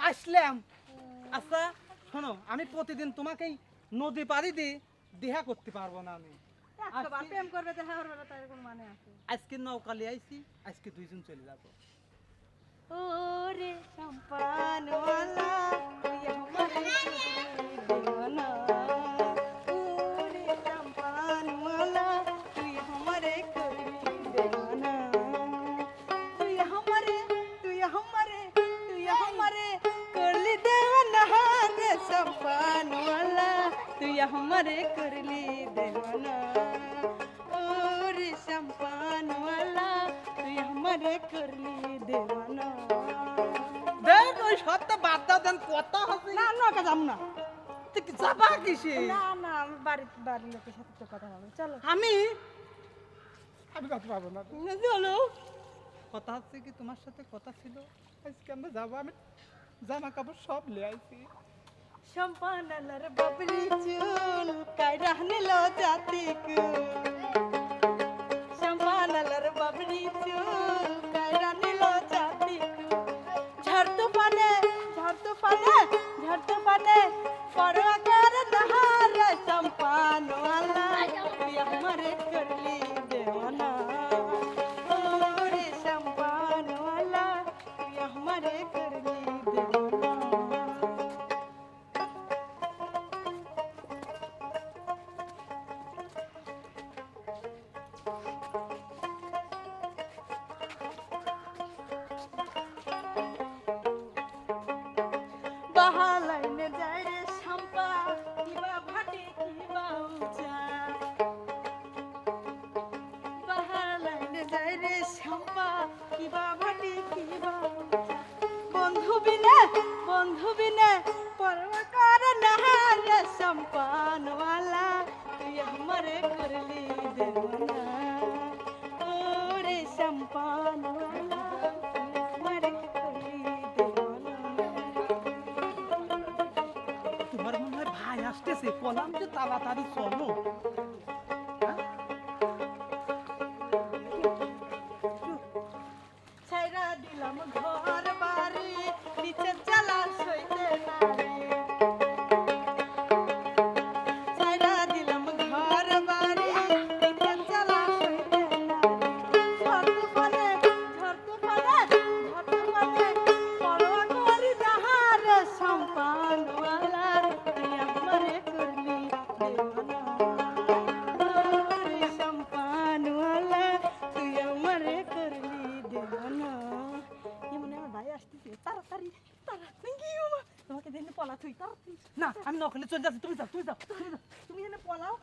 আসলাম। আচ্ছা শোনো আমি প্রতিদিন তোমাকে নদী পাড়ি দিয়ে দেহা করতে পারব না আমি। মানে আজকে নৌকালে আইছি আজকে দুইজন চলে যাব। ওরে সম্পানওয়ালা তুই আমারে করলি দেওয়ানা দেখ ওই সবটা বাদ দাও দেন কথা হবে না নৌকা যাম না তুই কি যাবা কিসে না না আমি বাড়ি বাড়ির লোকের সাথে তো কথা হবে চলো আমি আমি কথা পাবো না চলো কথা হচ্ছে কি তোমার সাথে কথা ছিল আজকে আমরা যাব আমি জামা কাপড় সব লে আইছি সম্পানালার বাবরি নিল জাতি সম্পানালার বাবরি চুল কাইরা নিল জাতি ঝড়তো পানে ঝড়তো পানে ঝড়তো পানে পরোয়া কর নহার সম্পানওয়ালা তুই আমারে করলি দেওয়ানা ওরে সম্পানওয়ালা তুই আমারে বাহালাইনে যায় রে শাম্পা কিবা ভাটে, কিবা উচা। বাহালাইনে যায় রে শাম্পা কিবা ভাটে, কিবা বন্ধু বিনে বন্ধু বিনে না সম্পানওয়ালা তোমার মনে হয় ভাই আসতেছে কলাম যে তাড়াতাড়ি চলো। তোমাকে দেখলে পলা তুই। না, আমি নকলে চলে যাচ্ছি, তুমি যাও তুমি যাও তুমি যাও, তুমি এনে পলাও।